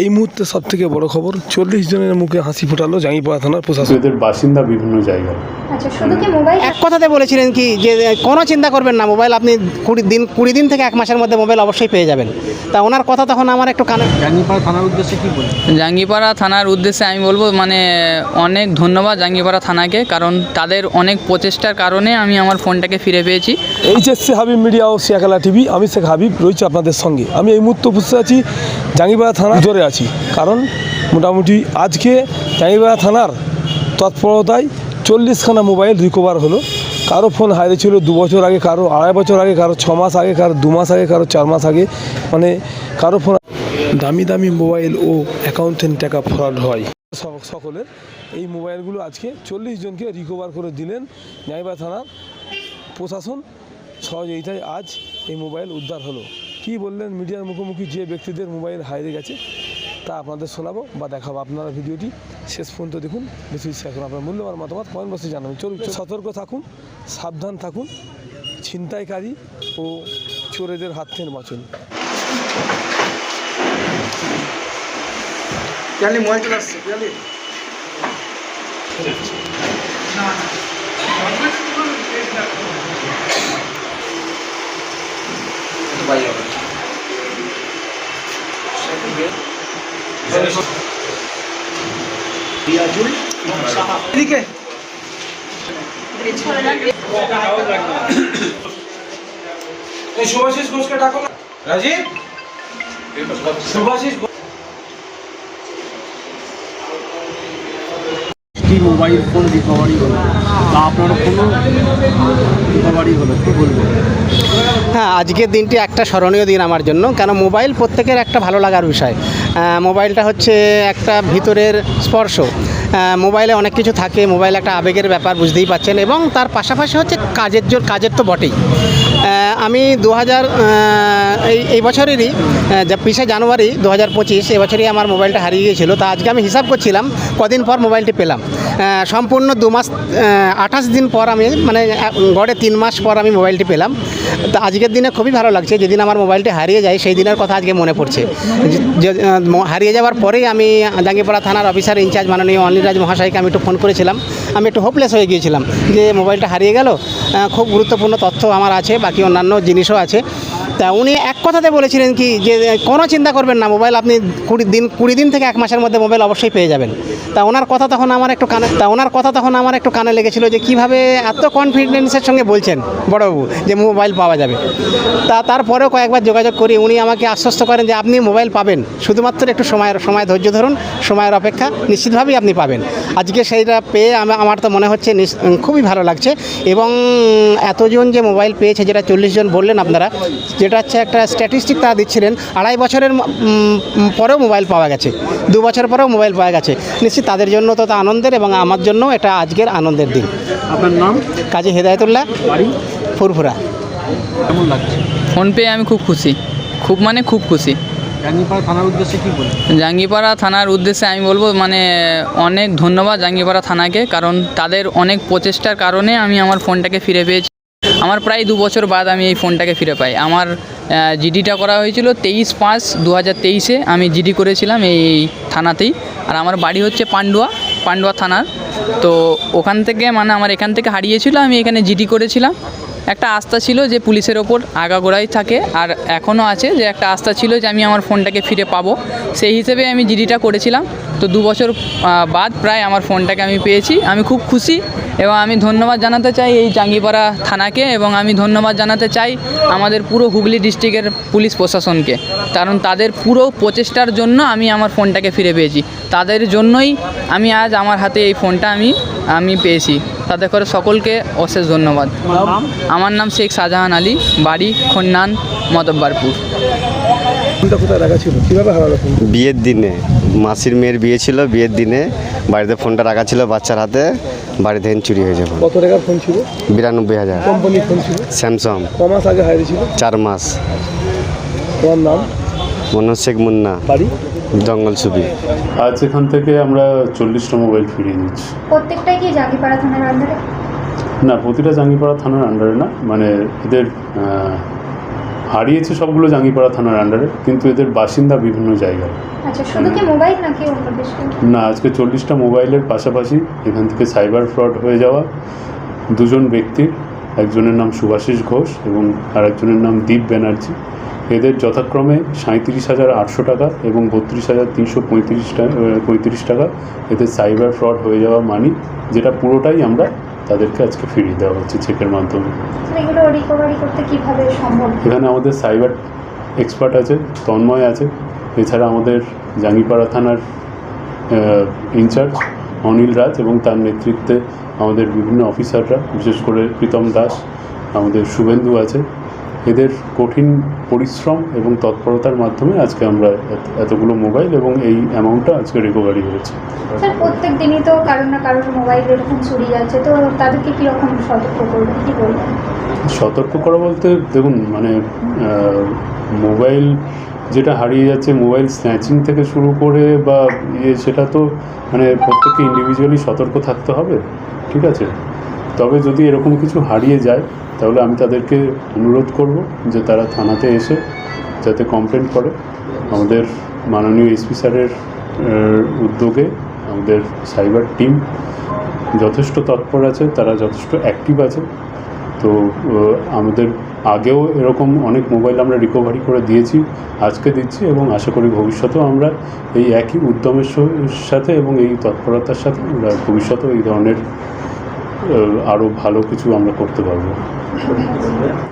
এই মুহূর্তে সব থেকে বড় খবর চল্লিশ জনের মুখে হাসি ফোটালো জাঙ্গিপাড়া থানার প্রশাসন। এদের বাসিন্দা বিভিন্ন জায়গায়। আচ্ছা শুধু কি মোবাইল? এক কথাতে বলেছিলেন কি যে কোনো চিন্তা করবেন না মোবাইল আপনি কুড়ি দিন কুড়ি দিন থেকে এক মাসের মধ্যে মোবাইল অবশ্যই পেয়ে যাবেন। তা ওনার কথা তখন আমার একটু কানে জাঙ্গিপাড়া থানার উদ্দেশ্যে কি বলবেন জাঙ্গিপাড়া থানার উদ্দেশ্যে আমি বলব মানে অনেক ধন্যবাদ জাঙ্গিপাড়া থানাকে কারণ তাদের অনেক প্রচেষ্টার কারণে আমি আমার ফোনটাকে ফিরে পেয়েছি। এইচএসসি হাবিব মিডিয়া ও শিয়াখালা টিভি আমি শেখ হাবিব রয়েছে আপনাদের সঙ্গে। আমি এই মুহূর্তে উপস্থিত আছি জাঙ্গিপাড়া থানার জোরে আছি। কারণ মোটামুটি আজকে জাঙ্গিপাড়া থানার তৎপরতায় চল্লিশখানা মোবাইল রিকভার হলো। কারও ফোন হারিয়ে হারিয়েছিল দু বছর আগে, কারও আড়াই বছর আগে, কারও ছ মাস আগে, কারও দু মাস আগে, কারও চার মাস আগে। মানে কারও ফোন দামি দামি মোবাইল ও অ্যাকাউন্টেন্ট টাকা ফ্রড হয়। সকলের এই মোবাইলগুলো আজকে চল্লিশ জনকে রিকভার করে দিলেন জাঙ্গিপাড়া থানার প্রশাসন। সহযোগিতায় আজ এই মোবাইল উদ্ধার হলো। কী বললেন মিডিয়ার মুখোমুখি যে ব্যক্তিদের মোবাইল হারিয়ে গেছে তা আপনাদের শোনাবো বা দেখাবো আপনারা ভিডিওটি। শেষ পর্যন্ত দেখুন বেশি এখন আপনার মূল্যবান মতামত কমেন্ট বক্সে জানাবেন। চলুন সতর্ক থাকুন সাবধান থাকুন ছিনতাইকারী ও চোরেদের হাত থেকে বাঁচুন। বাইরে হবে। এদিকে। শুভাশিস ঘোষকে ডাকো রাজীব? শুভাশিস কি মোবাইল ফোন রিকভারি হলো? বা আপনার কোনো রিকভারি হলো, কী বলবেন? হ্যাঁ আজকের দিনটি একটা স্মরণীয় দিন আমার জন্য, কেন মোবাইল প্রত্যেকের একটা ভালো লাগার বিষয়। মোবাইলটা হচ্ছে একটা ভিতরের স্পর্শ। মোবাইলে অনেক কিছু থাকে মোবাইল একটা আবেগের ব্যাপার, বুঝতেই পাচ্ছেন এবং তার পাশাপাশি হচ্ছে কাজের জন্য কাজের তো বটেই। আমি দু হাজার এই এই বছরেরই বিশে জানুয়ারি দু হাজার পঁচিশ এবছরই আমার মোবাইলটা হারিয়ে গিয়েছিল। তা আজকে আমি হিসাব করছিলাম, কদিন পর মোবাইলটি পেলাম। সম্পূর্ণ দু মাস আঠাশ দিন পর আমি মানে গড়ে তিন মাস পর আমি মোবাইলটি পেলাম। তো আজকের দিনে খুবই ভালো লাগছে, যেদিন আমার মোবাইলটি হারিয়ে যায়, সেই দিনের কথা আজকে মনে পড়ছে। হারিয়ে যাওয়ার পরেই আমি জাঙ্গিপাড়া থানার অফিসার ইনচার্জ মাননীয় অনিরাজ মহাশয়কে আমি একটু ফোন করেছিলাম। আমি একটু হোপলেস হয়ে গিয়েছিলাম যে মোবাইলটা হারিয়ে গেল। খুব গুরুত্বপূর্ণ তথ্য আমার আছে, বাকি অন্যান্য জিনিসও আছে। তা উনি এক কথাতে বলেছিলেন কি যে কোনো চিন্তা করবেন না, মোবাইল আপনি কুড়ি দিন কুড়ি দিন থেকে এক মাসের মধ্যে মোবাইল অবশ্যই পেয়ে যাবেন। তা ওনার কথা তখন আমার একটু কানে, তা ওনার কথা তখন আমার একটু কানে লেগেছিল যে, কীভাবে এত কনফিডেন্সের সঙ্গে বলছেন বড়বাবু যে, মোবাইল পাওয়া যাবে। তা তারপরেও কয়েকবার যোগাযোগ করি, উনি আমাকে আশ্বস্ত করেন যে, আপনি মোবাইল পাবেন। শুধুমাত্র একটু সময়ের, সময় ধৈর্য ধরুন, সময়ের অপেক্ষা নিশ্চিতভাবেই আপনি পাবেন। আজকে সেইটা পেয়ে আমা- আমার তো মনে হচ্ছে খুবই ভালো লাগছে। এবং এতজন যে মোবাইল পেয়েছে, যেটা চল্লিশ জন বললেন আপনারা যেটা হচ্ছে একটা স্ট্যাটিস্টিক তারা দিচ্ছিলেন আড়াই বছরের পরেও মোবাইল পাওয়া গেছে দু বছর পরেও মোবাইল পাওয়া গেছে। নিশ্চয়ই তাদের জন্য তো তা আনন্দের এবং আমার জন্য এটা আজকের আনন্দের দিন। আপনার নাম? কাজী হেদায়তুল্লাহ বাড়ি? ফুরফুরা। কেমন লাগছে? ফোন পেয়ে আমি খুব খুশি। খুব মানে খুব খুশি। জাঙ্গিপাড়া থানার উদ্দেশ্যে কী বলবেন? জাঙ্গিপাড়া থানার উদ্দেশ্যে আমি বলব মানে অনেক ধন্যবাদ জাঙ্গিপাড়া থানাকে কারণ তাদের অনেক প্রচেষ্টার কারণে আমি আমার ফোনটাকে ফিরে পেয়েছি। আমার প্রায় দু বছর বাদ আমি এই ফোনটাকে ফিরে পাই। আমার জিডিটা করা হয়েছিল তেইশ পাঁচ দু হাজার তেইশে। আমি জিডি করেছিলাম এই থানাতেই। আর আমার বাড়ি হচ্ছে পান্ডুয়া পান্ডুয়া থানার। তো ওখান থেকে মানে আমার এখান থেকে হারিয়েছিল, আমি এখানে জিডি করেছিলাম। একটা আস্থা ছিল যে পুলিশের ওপর আগাগোড়াই থাকে, আর এখনও আছে যে একটা আস্থা ছিল যে আমি আমার ফোনটাকে ফিরে পাবো। সেই হিসেবে আমি জিডিটা করেছিলাম। তো দু বছর বাদ প্রায় আমার ফোনটাকে আমি পেয়েছি। আমি খুব খুশি এবং আমি ধন্যবাদ জানাতে চাই এই জাঙ্গিপাড়া থানাকে এবং আমি ধন্যবাদ জানাতে চাই আমাদের পুরো হুগলি ডিস্ট্রিক্টের পুলিশ প্রশাসনকে। কারণ তাদের পুরো প্রচেষ্টার জন্য আমি আমার ফোনটাকে ফিরে পেয়েছি। তাদের জন্যই আমি আজ আমার হাতে এই ফোনটা আমি আমি পেয়েছি। তাতে করে সকলকে অশেষ ধন্যবাদ। আমার নাম শেখ শাহজাহান আলী বাড়ি খন্নান মতব্বারপুর ফোনটা কোথায় রাখা ছিল? কীভাবে হারালো ফোন? বিয়ের দিনে মাসির মেয়ের বিয়ে ছিল বিয়ের দিনে বাড়িতে ফোনটা রাখা ছিল বাচ্চার হাতে বাড়ি থেকে চুরি হয়ে যাবে। কত টাকার ফোন ছিল? বিরানব্বই হাজার। কোম্পানির ফোন ছিল? স্যামসাং। ক মাস আগে হারিয়েছিল? চার মাস। তোমার নাম? মনোজ শেখ মুন্না। বাড়ি? জঙ্গল ছবি। আজ এখান থেকে আমরা চল্লিশটা মোবাইল ফিরিয়ে নিচ্ছি। প্রত্যেকটাই কি জাঙ্গিপাড়া থানার আন্ডারে না প্রতিটা জাঙ্গিপাড়া থানার আন্ডারে না মানে এদের হারিয়েছে সবগুলো জাঙ্গিপাড়া থানার আন্ডারে কিন্তু এদের বাসিন্দা বিভিন্ন জায়গায়। আচ্ছা শুধু কি মোবাইল নাকি অন্য কিছু না আজকে চল্লিশটা মোবাইলের পাশাপাশি এখান থেকে সাইবার ফ্রড হয়ে যাওয়া দুজন ব্যক্তির একজনের নাম সুভাষিস ঘোষ এবং আরেকজনের নাম দীপ ব্যানার্জি। এদের যথাক্রমে সাঁত্রিশ হাজার আটশো টাকা এবং বত্রিশ হাজার তিনশো পঁয়ত্রিশ টাকা পঁয়ত্রিশ টাকা এদের সাইবার ফ্রড হয়ে যাওয়া মানি যেটা পুরোটাই আমরা তাদেরকে আজকে ফিরিয়ে দেওয়া হচ্ছে চেকের মাধ্যমে। এখানে আমাদের সাইবার এক্সপার্ট আছে তন্ময় আছে। এছাড়া আমাদের জাঙ্গিপাড়া থানার ইনচার্জ অনিল রাজ এবং তার নেতৃত্বে আমাদের বিভিন্ন অফিসাররা বিশেষ করে প্রীতম দাস আমাদের শুভেন্দু আছে। এদের কঠিন পরিশ্রম এবং তৎপরতার মাধ্যমে আজকে আমরা এতগুলো মোবাইল এবং এই অ্যামাউন্টটা আজকে রিকভারি হয়েছে। স্যার প্রত্যেক দিনই তো না কারোর মোবাইল এরকম চুরি যাচ্ছে। তো তাদেরকে কীরকম সতর্ক করবেন? কী বলবেন? সতর্ক করা বলতে দেখুন মানে মোবাইল যেটা হারিয়ে যাচ্ছে মোবাইল স্ন্যাচিং থেকে শুরু করে বা ইয়ে সেটা তো মানে প্রত্যেককে ইন্ডিভিজুয়ালি সতর্ক থাকতে হবে, ঠিক আছে? তবে যদি এরকম কিছু হারিয়ে যায়, তাহলে আমি তাদেরকে অনুরোধ করব যে তারা থানাতে এসে যাতে কমপ্লেন করে। আমাদের মাননীয় এসপি স্যারের উদ্যোগে আমাদের সাইবার টিম যথেষ্ট তৎপর আছে, তারা যথেষ্ট অ্যাক্টিভ আছে। তো আমাদের আগেও এরকম অনেক মোবাইল আমরা রিকভারি করে দিয়েছি, আজকে দিচ্ছি এবং আশা করি ভবিষ্যতেও আমরা এই একই উদ্যমের সাথে এবং এই তৎপরতার সাথে আমরা ভবিষ্যতেও এই ধরনের আরও ভালো কিছু আমরা করতে পারব।